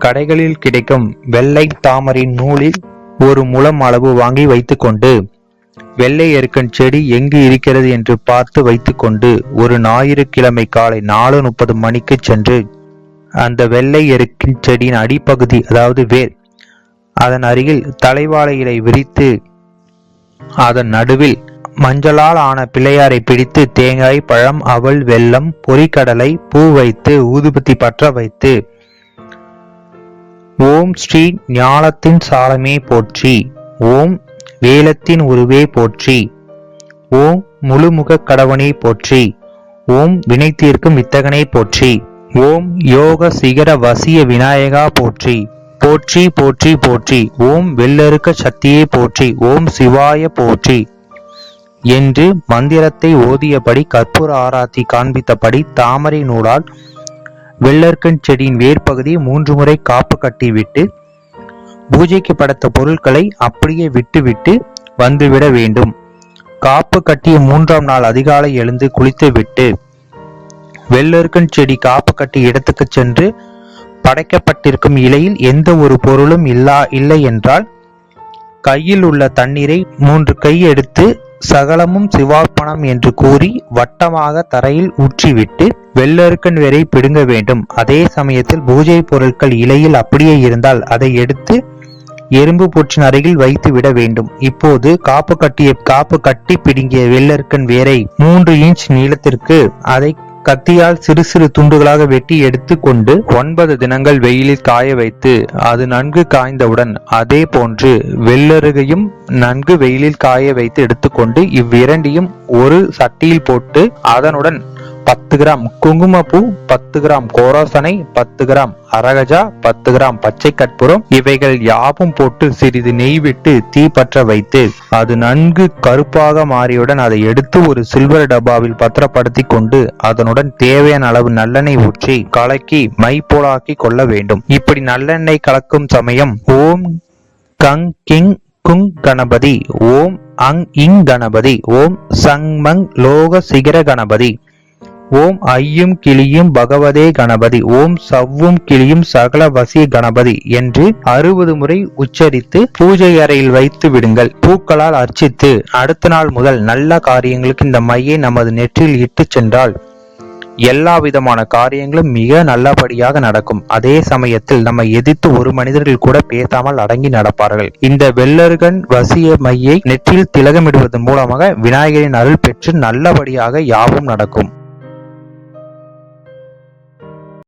கடைகளில் கிடைக்கும் வெள்ளை தாமரை நூலில் ஒரு முழம் அளவு வாங்கி வைத்துக்கொண்டு வெள்ளை எருக்கன் செடி எங்கு இருக்கிறது என்று பார்த்து வைத்துக்கொண்டு ஒரு ஞாயிற்றுக்கிழமை காலை நாலு முப்பது மணிக்கு சென்று அந்த வெள்ளை எருக்கின் செடியின் அடிப்பகுதி அதாவது வேர் அதன் அருகில் தலைவாழை இலை விரித்து அதன் நடுவில் மஞ்சளால் ஆன பிள்ளையாரை பிடித்து தேங்காய் பழம் அவல் வெல்லம் பொரிக்கடலை பூ வைத்து ஊதுபத்தி பற்ற வைத்து ஓம் ஸ்ரீ ஞானத்தின் சாலமே போற்றி. ஓம் வேலத்தின் உருவே போற்றி. ஓம் முழுமுக கடவனை போற்றி. ஓம் வினை தீர்க்கும் வித்தகனை போற்றி. ஓம் யோக சிகர வசிய விநாயகா போற்றி. போற்றி போற்றி போற்றி. ஓம் வெள்ளருக்க சக்தியை போற்றி. ஓம் சிவாய போற்றி. என்று மந்திரத்தை ஓதியபடி கற்பூர ஆராத்தி காண்பித்தபடி தாமரை நூலால் வெள்ளர்க்கன் செடியின் வேர்ப்பகுதியை மூன்று முறை காப்பு கட்டிவிட்டு பூஜைக்கு படைத்த பொருட்களை அப்படியே விட்டுவிட்டு வந்துவிட வேண்டும். காப்பு கட்டிய மூன்றாம் நாள் அதிகாலை எழுந்து குளித்துவிட்டு வெள்ளருக்கன் செடி காப்பு கட்டிய இடத்துக்கு சென்று படைக்கப்பட்டிருக்கும் இலையில் எந்த ஒரு பொருளும் இல்லா இல்லை என்றால் கையில் உள்ள தண்ணீரை மூன்று கை எடுத்து சகலமும் சிவார்ப்பணம் என்று கூறி வட்டமாக தரையில் ஊற்றிவிட்டு வெள்ளருக்கன் வேரை பிடுங்க வேண்டும். அதே சமயத்தில் பூஜை பொருட்கள் இலையில் அப்படியே இருந்தால் அதை எடுத்து எறும்பு புற்றின் அருகில் வைத்து விட வேண்டும். இப்போது காப்பு கட்டிய காப்பு கட்டி பிடுங்கிய வெள்ளருக்கன் வேரை மூன்று இன்ச் நீளத்திற்கு அதை கத்தியால் சிறு சிறு துண்டுகளாக வெட்டி எடுத்துக்கொண்டு ஒன்பது தினங்கள் வெயிலில் காய வைத்து அது நன்கு காய்ந்தவுடன் அதே போன்று வெள்ளருகையும் நன்கு வெயிலில் காய வைத்து எடுத்துக்கொண்டு இவ்விரண்டையும் ஒரு சட்டியில் போட்டு அதனுடன் பத்து கிராம் குங்குமப்பூ பத்து கிராம் கோரோசனை பத்து கிராம் அரகஜா பத்து கிராம் பச்சை கற்பூரம். இவைகள் யாவும் போட்டு சிறிது நெய் விட்டு தீ பற்ற வைத்து அது நன்கு கருப்பாக மாறியுடன் அதை எடுத்து ஒரு சில்வர் டப்பாவில் பத்திரப்படுத்தி கொண்டு அதனுடன் தேவையான அளவு நல்லெண்ணெய் ஊற்றி கலக்கி மை போலாக்கி கொள்ள வேண்டும். இப்படி நல்லெண்ணெய் கலக்கும் சமயம் ஓம் கங் கிங் குங் கணபதி ஓம் அங் இங் கணபதி ஓம் சங் மங் லோக சிகர கணபதி. ஓம் ஐயும் கிளியும் பகவதே கணபதி ஓம் சவ்வும் கிளியும் சகல வசிய கணபதி என்று அறுபது முறை உச்சரித்து பூஜை அறையில் வைத்து விடுங்கள். பூக்களால் அர்ச்சித்து அடுத்த நாள் முதல் நல்ல காரியங்களுக்கு இந்த மையை நமது நெற்றில் இட்டு சென்றால் எல்லா விதமான காரியங்களும் மிக நல்லபடியாக நடக்கும். அதே சமயத்தில் நம்மை எதிர்த்து ஒரு மனிதர்கள் கூட பேசாமல் அடங்கி நடப்பார்கள். இந்த வெள்ளர்கன் வசிய மையை நெற்றில் திலகமிடுவதன் மூலமாக விநாயகரின் அருள் பெற்று நல்லபடியாக யாவும் நடக்கும்.